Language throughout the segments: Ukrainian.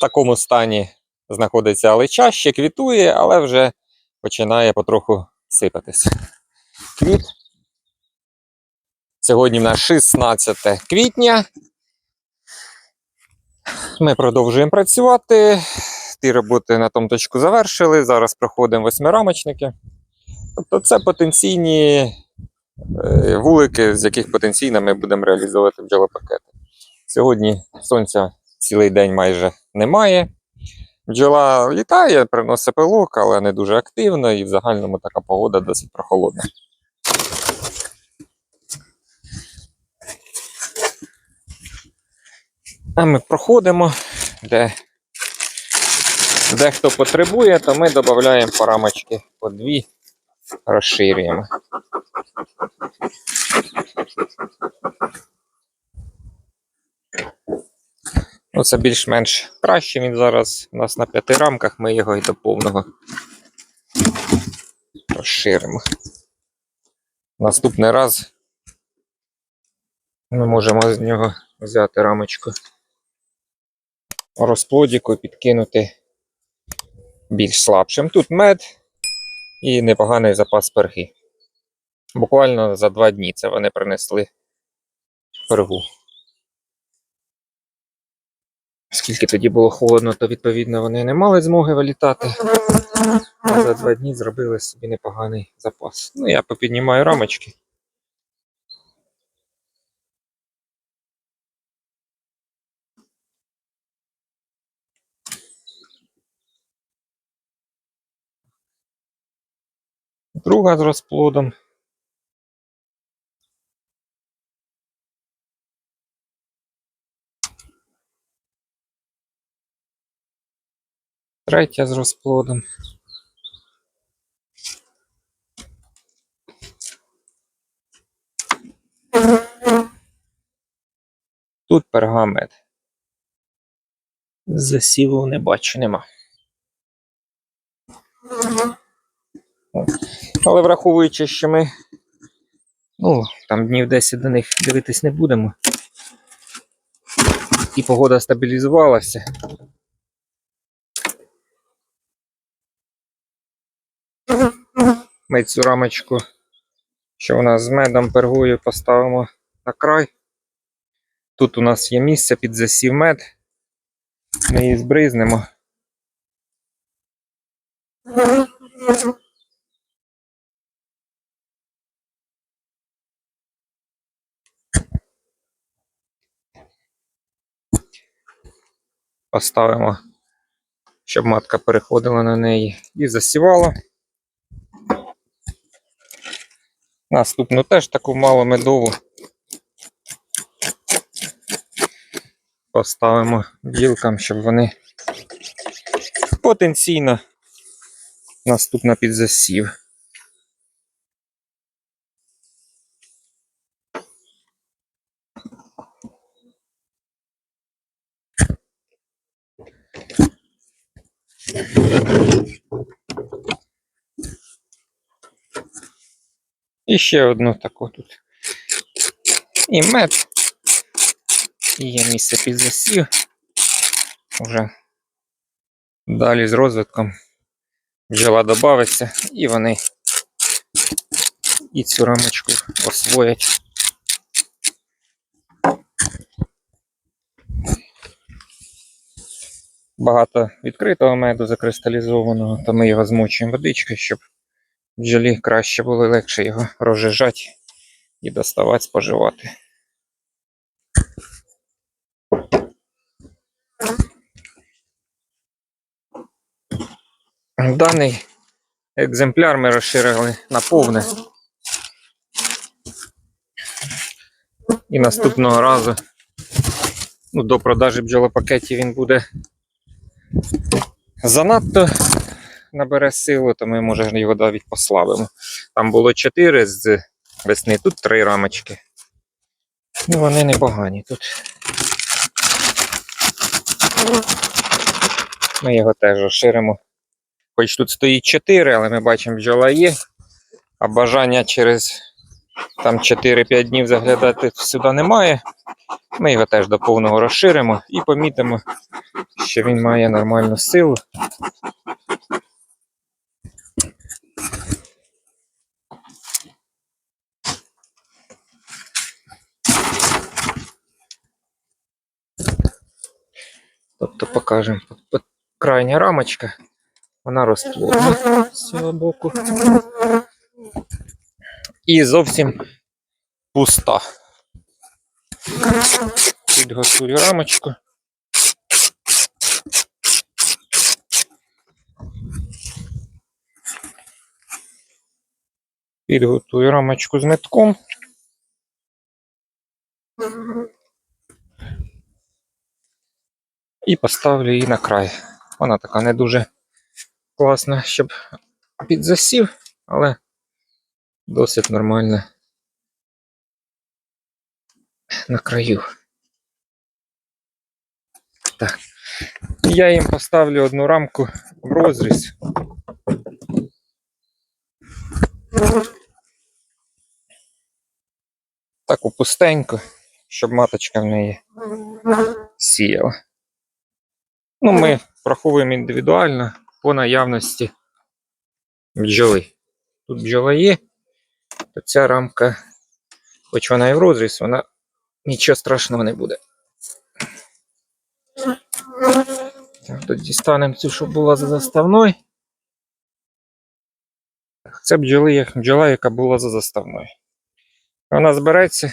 такому стані знаходиться алича, ще квітує, але вже починає потроху сипатись. Квіт. Сьогодні в нас 16 квітня. Ми продовжуємо працювати. Ті роботи на тому точку завершили. Зараз проходимо восьмирамочники. Тобто це потенційні е, вулики, з яких потенційно ми будемо реалізовувати бджолопакети. Сьогодні сонця цілий день майже немає. Бджола літає, приносить пилок, але не дуже активно, і в загальному така погода досить прохолодна. А ми проходимо, де, де потребує, то ми додаємо по рамочки по дві, розширюємо. Ну, це більш-менш краще. Він зараз у нас на п'яти рамках, ми його і до повного розширимо. Наступний раз ми можемо з нього взяти рамочку розплодіку і підкинути більш слабшим. Тут мед і непоганий запас перги. Буквально за два дні це вони принесли пергу. Оскільки тоді було холодно, то відповідно вони не мали змоги вилітати. А за два дні зробили собі непоганий запас. Ну, я попіднімаю рамочки. Друга з розплодом. Третя з розплодом. Тут пергамент. Засіву не бачу, нема. Але враховуючи, що ми ну, там днів 10 до них дивитись не будемо. І погода стабілізувалася. Ми цю рамочку, що у нас з медом пергою, поставимо на край. Тут у нас є місце під засів мед. Ми її збризнемо. Поставимо, щоб матка переходила на неї і засівала. Наступну теж таку мало медову. Поставимо бджілкам, щоб вони потенційно наступна під засів. І ще одну таку тут. І мед. І є місце під засів. Уже далі з розвитком бджола додається, і вони і цю рамочку освоять. Багато відкритого меду закристалізованого, то ми його змочуємо водичкою, щоб бджолі краще було легше його розжижати і доставати, споживати. Даний екземпляр ми розширили на повне. І наступного разу ну, до продажі бджолопакетів він буде занадто набере силу, то ми може його навіть послабимо. Там було 4 з весни, тут 3 рамочки. Ну, вони непогані тут. Ми його теж розширимо. Хоч тут стоїть 4, але ми бачимо, бджола є. А бажання через там 4-5 днів заглядати сюди немає. Ми його теж до повного розширимо і помітимо, що він має нормальну силу. Тобто покажемо крайня рамочка, вона розплодна з цього боку. І зовсім пуста. Підготую рамочку. Підготую рамочку з метком. І поставлю її на край. Вона така не дуже класна, щоб під засів, але досить нормальна на краю. Так. Я їм поставлю одну рамку в розріз. Таку пустеньку, щоб маточка в неї сіяла. Ну, ми враховуємо індивідуально по наявності бджоли. Тут бджола є, то ця рамка, хоч вона і в розріз, вона нічого страшного не буде. Так, тут дістанемо цю, що була за заставною. Це бджоли, бджола, яка була за заставною. Вона збереться.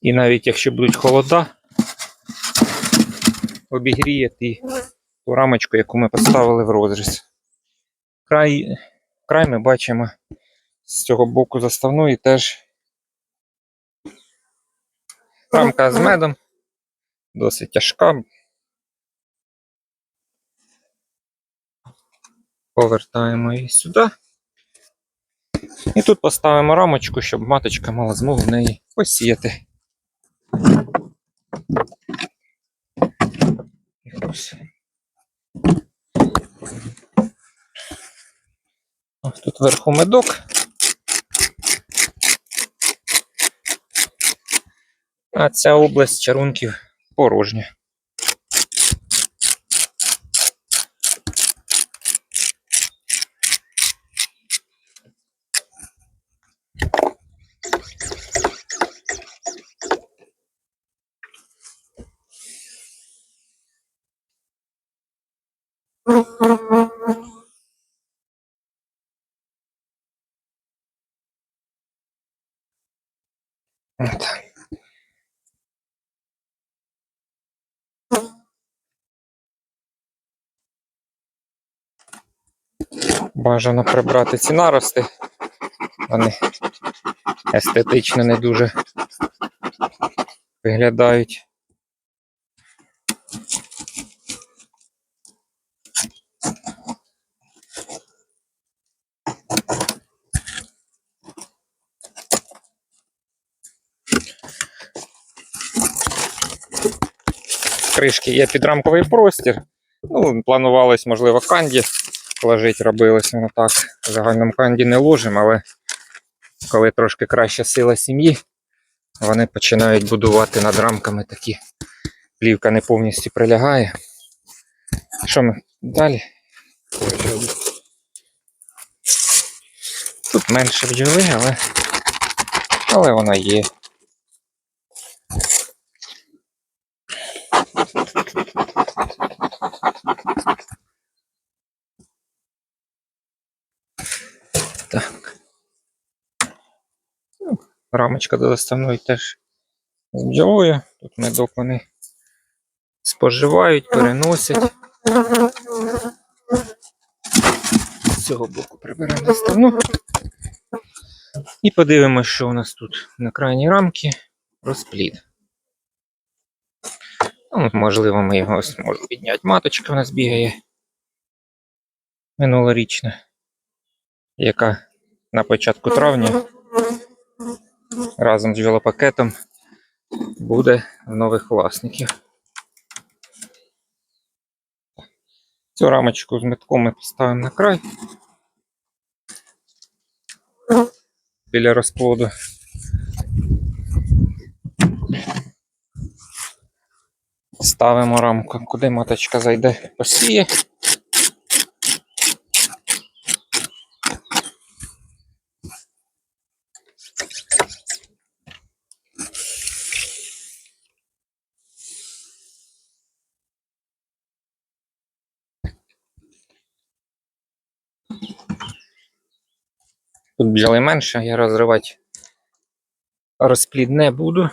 І навіть якщо будуть холода, обігріє ту рамочку, яку ми поставили в розріз. Край, край ми бачимо з цього боку заставної теж рамка з медом, досить тяжка. Повертаємо її сюди. І тут поставимо рамочку, щоб маточка мала змогу в неї посіяти. Вверху медок. А ця область чарунків порожня. От. Бажано прибрати ці нарости. Вони естетично не дуже виглядають. Кришки є підрамковий простір. Ну, планувалось, можливо, канді ложити, робилось воно так. В загальному канді не ложимо, але коли трошки краща сила сім'ї, вони починають будувати над рамками такі. Плівка не повністю прилягає. Що ми далі? Тут менше бджоли, але, але вона є. Рамочка до заставної теж з бджолою. Тут медок вони споживають, переносять. З цього боку приберемо заставну. І подивимося, що у нас тут на крайній рамці розплід. Ну, можливо, ми його зможемо підняти. Маточка у нас бігає минулорічна яка на початку травня разом з жилопакетом буде в нових власників. Цю рамочку з метком ми поставимо на край біля розплоду. Ставимо рамку, куди маточка зайде, посіє. Тут бджоли менше, я розривати розплід не буду.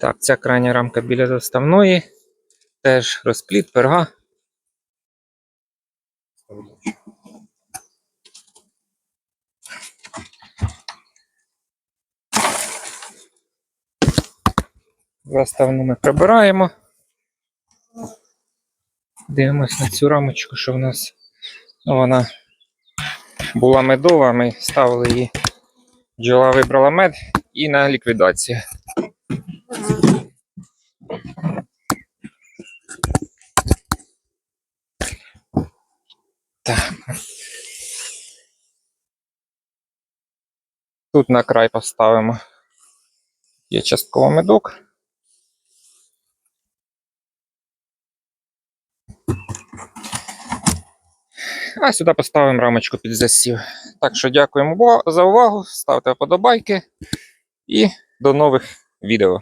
Так, ця крайня рамка біля заставної. Теж розплід, перга. Заставну ми прибираємо. Дивимось на цю рамочку, що в нас вона була медова, ми ставили її. Бджола вибрала мед і на ліквідацію. Так. Тут на край поставимо. Є частково медок. А сюди поставимо рамочку під засів. Так що дякуємо за увагу, ставте вподобайки і до нових відео.